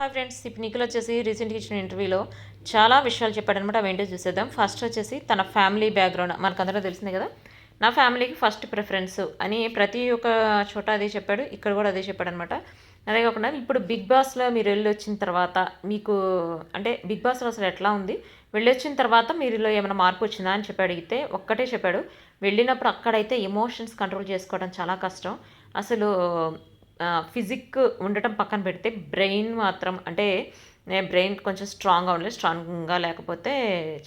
Hi friends ఇప్పుడు నిఖిల్ వచ్చేసి రీసెంట్గా ఇచ్చిన ఇంటర్వ్యూలో చాలా విషయాలు చెప్పాడనమాట అవేంటో చూసేద్దాం. ఫస్ట్ వచ్చేసి తన ఫ్యామిలీ బ్యాక్గ్రౌండ్ మనకందరూ తెలిసిందే కదా? నా ఫ్యామిలీకి ఫస్ట్ ప్రిఫరెన్స్ అని ప్రతి ఒక్క చోట అదే చెప్పాడు ఇక్కడ కూడా అదే చెప్పాడు అనమాట అదే కాకుండా ఇప్పుడు బిగ్ బాస్లో మీరు వెళ్ళి వచ్చిన తర్వాత మీకు అంటే బిగ్ బాస్లో అసలు ఎట్లా ఉంది? వెళ్ళి వచ్చిన తర్వాత మీరులో ఏమైనా మార్పు వచ్చిందా అని చెప్పి అడిగితే ఒక్కటే చెప్పాడు. వెళ్ళినప్పుడు అక్కడైతే ఎమోషన్స్ కంట్రోల్ చేసుకోవడం చాలా కష్టం. అసలు ఫిజిక్ ఉండటం పక్కన పెడితే బ్రెయిన్ మాత్రం అంటే బ్రెయిన్ కొంచెం స్ట్రాంగ్గా ఉండలేదు స్ట్రాంగ్గా లేకపోతే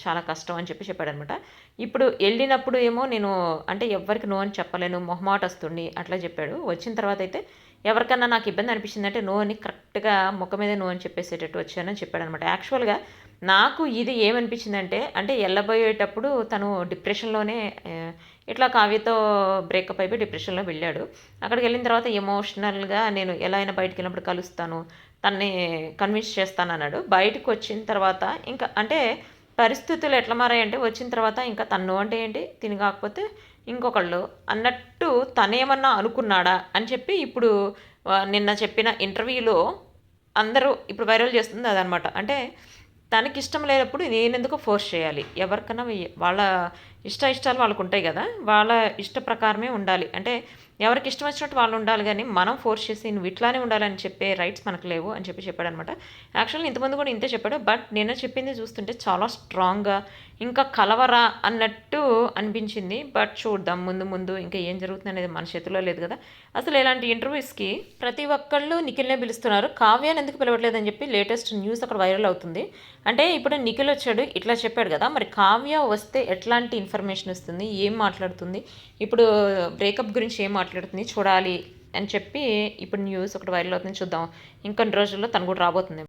చాలా కష్టం అని చెప్పి చెప్పాడు అనమాట ఇప్పుడు వెళ్ళినప్పుడు ఏమో నేను అంటే ఎవరికి నో అని చెప్పలేను మొహమాట వస్తుంది అట్లా చెప్పాడు. వచ్చిన తర్వాత అయితే ఎవరికన్నా నాకు ఇబ్బంది అనిపించిందంటే నో అని కరెక్ట్గా ముఖం మీద నో అని చెప్పేసేటట్టు వచ్చానని చెప్పాడు అనమాట యాక్చువల్గా నాకు ఇది ఏమనిపించిందంటే అంటే వెళ్ళబోయేటప్పుడు తను డిప్రెషన్లోనే ఇట్లా కావ్యతో బ్రేకప్ అయిపోయి డిప్రెషన్లో వెళ్ళాడు. అక్కడికి వెళ్ళిన తర్వాత ఎమోషనల్గా నేను ఎలా అయినా బయటికి వెళ్ళినప్పుడు కలుస్తాను తన్ని కన్విన్స్ చేస్తాను అన్నాడు బయటకు వచ్చిన తర్వాత ఇంకా అంటే పరిస్థితులు ఎట్లా మారాయంటే వచ్చిన తర్వాత ఇంకా తన్ను అంటే ఏంటి తిని కాకపోతే ఇంకొకళ్ళు అన్నట్టు తనేమన్నా అనుకున్నాడా అని చెప్పి ఇప్పుడు నిన్న చెప్పిన ఇంటర్వ్యూలో అందరూ ఇప్పుడు వైరల్ చేస్తుంది అదనమాట అంటే తనకి ఇష్టం లేనప్పుడు నేనెందుకు ఫోర్స్ చేయాలి? ఎవరికన్నా వాళ్ళ ఇష్ట ఇష్టాలు వాళ్ళకు ఉంటాయి కదా వాళ్ళ ఇష్ట ప్రకారమే ఉండాలి. అంటే ఎవరికి ఇష్టం వచ్చినట్టు వాళ్ళు ఉండాలి కానీ మనం ఫోర్స్ చేసి నువ్వు ఇట్లానే ఉండాలని చెప్పే రైట్స్ మనకు లేవు అని చెప్పి చెప్పాడు అనమాట యాక్చువల్లీ ఇంతమంది కూడా ఇంతే చెప్పాడు బట్ నేను చెప్పింది చూస్తుంటే చాలా స్ట్రాంగ్గా ఇంకా కలవరా అన్నట్టు అనిపించింది. బట్ చూద్దాం ముందు ముందు ఇంకా ఏం జరుగుతుంది అనేది మన చేతిలో లేదు కదా. అసలు ఇలాంటి ఇంటర్వ్యూస్కి ప్రతి ఒక్కళ్ళు నిఖిల్నే పిలుస్తున్నారు. కావ్యాన్ని ఎందుకు పిలవట్లేదని చెప్పి లేటెస్ట్ న్యూస్ అక్కడ వైరల్ అవుతుంది. అంటే ఇప్పుడు నిఖిల్ వచ్చాడు ఇట్లా చెప్పాడు కదా. మరి కావ్య వస్తే ఎట్లాంటి ఇన్ఫర్మేషన్ వస్తుంది ఏం మాట్లాడుతుంది ఇప్పుడు బ్రేకప్ గురించి ఏం మాట్లాడుతుంది చూడాలి అని చెప్పి ఇప్పుడు న్యూస్ ఒకటి వైరల్ అవుతుంది చూద్దాం. ఇంకొన్ని రోజుల్లో తను కూడా రాబోతుంది.